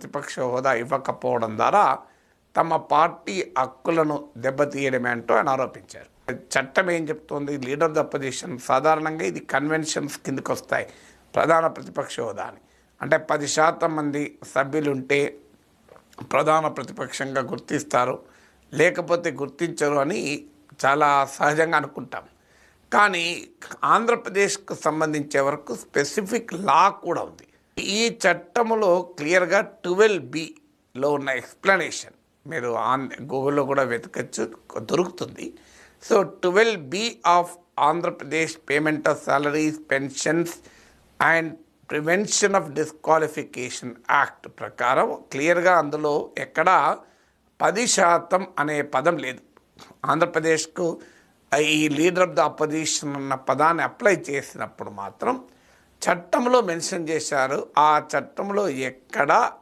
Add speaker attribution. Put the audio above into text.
Speaker 1: ప్రతిపక్ష హోదా ఇవ్వకపోవడం ద్వారా తమ పార్టీ హక్కులను దెబ్బతీయడమే అంటూ ఆయన ఆరోపించారు. చట్టం ఏం చెప్తోంది? లీడర్ ఆఫ్ ద అపోజిషన్ సాధారణంగా ఇది కన్వెన్షన్స్ కిందకి వస్తాయి ప్రధాన ప్రతిపక్ష హోదా అని. అంటే పది శాతం మంది సభ్యులుంటే ప్రధాన ప్రతిపక్షంగా గుర్తిస్తారు లేకపోతే గుర్తించరు అని చాలా సహజంగా అనుకుంటాం. కానీ ఆంధ్రప్రదేశ్కు సంబంధించే వరకు స్పెసిఫిక్ లా కూడా ఉంది. ఈ చట్టములో క్లియర్గా ట్వెల్వ్ బిలో ఉన్న ఎక్స్ప్లెనేషన్ మీరు ఆన్ గూగుల్లో కూడా వెతకచ్చు దొరుకుతుంది. So twelve B of Andhra Pradesh payment of salaries pensions and prevention of disqualification act ప్రకారం క్లియర్గా అందులో ఎక్కడా పది శాతం అనే పదం లేదు. ఆంధ్రప్రదేశ్కు ఈ లీడర్ ఆఫ్ ద అపోజిషన్ అన్న పదాన్ని అప్లై చేసినప్పుడు మాత్రం చట్టంలో మెన్షన్ చేశారు. ఆ చట్టంలో ఎక్కడా